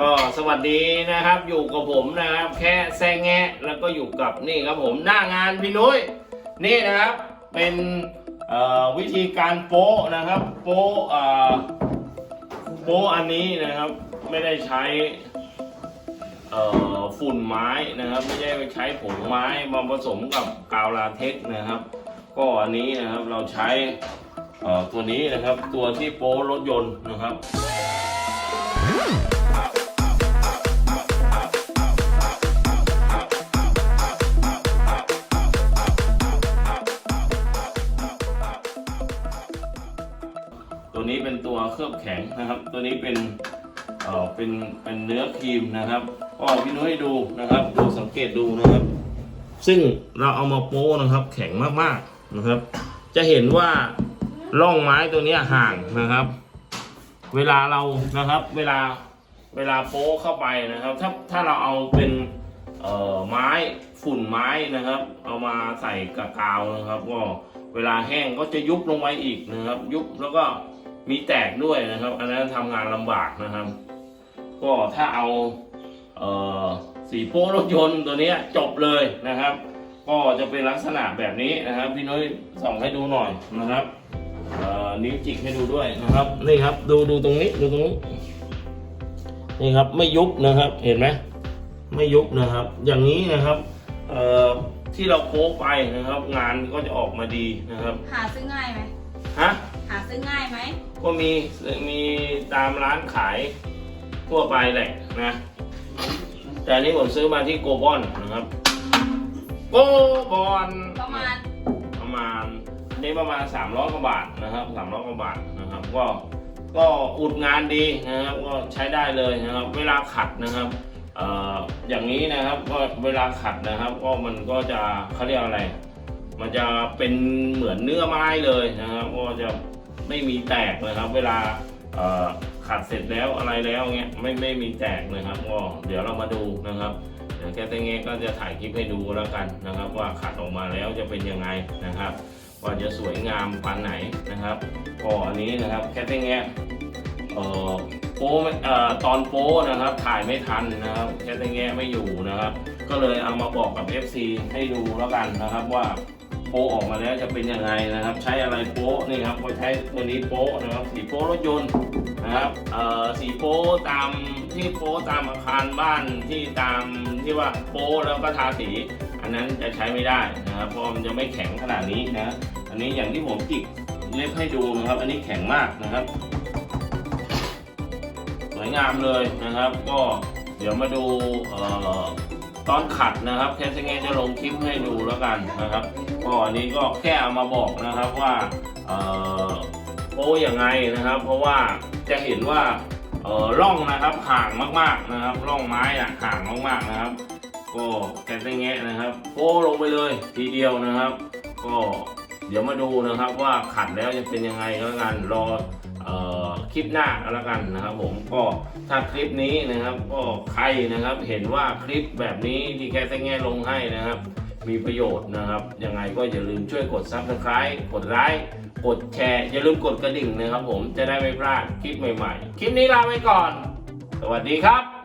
ก็สวัสดีนะครับอยู่กับผมนะครับ แค่แซงแงะแล้วก็อยู่กับนี่ครับผมหน้างานพี่นุ้ยนี่นะครับเป็นวิธีการโป๊ะนะครับ โป๊ะเอ่อโป๊ะอันนี้นะครับไม่ได้ใช้ฝุ่นไม้นะครับ ไม่ได้ไปใช้ผงไม้มาผสมกับกาวลาเท็กนะครับ ก็อันนี้นะครับเราใช้ตัวนี้นะครับ ตัวที่โป๊รถยนต์นะครับ ตัวเคลือบแข็งนะครับ ตัวนี้เป็นเอ่อเป็นเป็นเนื้อครีมนะครับก็พี่นุ้ยให้ดูนะครับ ดูสังเกตดูนะครับ ซึ่งเราเอามาโป้นะครับ แข็งมากๆนะครับ จะเห็นว่าร่องไม้ตัวนี้ห่างนะครับ เวลาเรานะครับ เวลาเวลาโป๊เข้าไปนะครับ ถ้าถ้าเราเอาเป็นเอ่อไม้ฝุ่นไม้นะครับ เอามาใส่กะกาวนะครับก็เวลาแห้งก็จะยุบลงไปอีกนะครับ ยุบแล้วก็ มีแตกด้วยนะครับ อันนั้นทำงานลำบากนะครับ ก็ถ้าเอาเอ่อสีโป้รถยนต์ตัวเนี้ยจบเลยนะครับ ก็จะเป็นลักษณะแบบนี้นะครับ พี่นุ้ยส่องให้ดูหน่อยนะครับเอ่อนิ้วจิกให้ดูด้วยนะครับนี่ครับ ดูดูตรงนี้ดูตรงนี้นี่ครับไม่ยุบนะครับเห็นไหมไม่ยุบนะครับ อย่างนี้นะครับเอ่อที่เราโค้งไปนะครับ งานก็จะออกมาดีนะครับ หาซื้อง่ายไหมฮะหาซื้อง่ายไหม ก็มีมีตามร้านขายทั่วไปแหละนะ แต่อันนี้ผมซื้อมาที่โกบอนนะครับ โกบอนประมาณประมาณอันนี้ประมาณ300กว่าบาทนะครับ300กว่าบาทนะครับ ก็ก็อุดงานดีนะครับ ก็ใช้ได้เลยนะครับ เวลาขัดนะครับเอ่ออย่างนี้นะครับก็เวลาขัดนะครับ ก็มันก็จะเขาเรียกอะไร มันจะเป็นเหมือนเนื้อไม้เลยนะครับ ก็จะ ไม่มีแตกนะครับ เวลาขัดเสร็จแล้วอะไรแล้วเงี้ยไม่ไม่มีแตกนะครับก็เดี๋ยวเรามาดูนะครับเดี๋ยวแกเต้เงก็จะถ่ายคลิปให้ดูแล้วกันนะครับ ว่าขัดออกมาแล้วจะเป็นยังไงนะครับว่าจะสวยงามปานไหนนะครับก็อันนี้นะครับแคทเต้เงเอ่อโป้ตอนโป้นะครับถ่ายไม่ทันนะครับแคทเต้เงไม่อยู่นะครับ ก็เลยเอามาบอกกับ FC ให้ดูแล้วกันนะครับว่า โป้ออกมาแล้วจะเป็นยังไงนะครับ ใช้อะไรโป้นี่ครับก็ใช้ตัวนี้โป้นะครับสีโป้รถยนต์นะครับสีโป้ตามที่โป้ตามอาคารบ้านที่ตามที่ว่าโป้แล้วก็ทาสี อันนั้นจะใช้ไม่ได้นะครับเพราะมันจะไม่แข็งขนาดนี้นะอันนี้อย่างที่ผมจิกเล็บให้ดูนะครับ อันนี้แข็งมากนะครับสวยงามเลยนะครับ ก็เดี๋ยวมาดูเอ่อ ตอนขัดนะครับแคสเงจะลงคลิปให้ดูแล้วกันนะครับก็อันนี้ก็แค่เอามาบอกนะครับว่าเอ่อโป้ยังไงนะครับ เพราะว่าจะเห็นว่าร่องนะครับห่างมากๆนะครับ ร่องไม้อะห่างมากๆนะครับ ก็แกนได้แงะนะครับโป้ลงไปเลยทีเดียวนะครับ ก็เดี๋ยวมาดูนะครับว่าขัดแล้วจะเป็นยังไงแล้วกันรอเอ่อ คลิปหน้าแล้วกันนะครับ ผมก็ถ้าคลิปนี้นะครับ ก็ใครนะครับเห็นว่าคลิปแบบนี้ที่แคสแง่ลงให้นะครับ มีประโยชน์นะครับยังไงก็อย่าลืมช่วยกดซับสไครต์กดไลค์กดแชร์ อย่าลืมกดกระดิ่งนะครับ ผมจะได้ไม่พลาดคลิปใหม่ ๆ คลิปนี้ลาไปก่อน สวัสดีครับ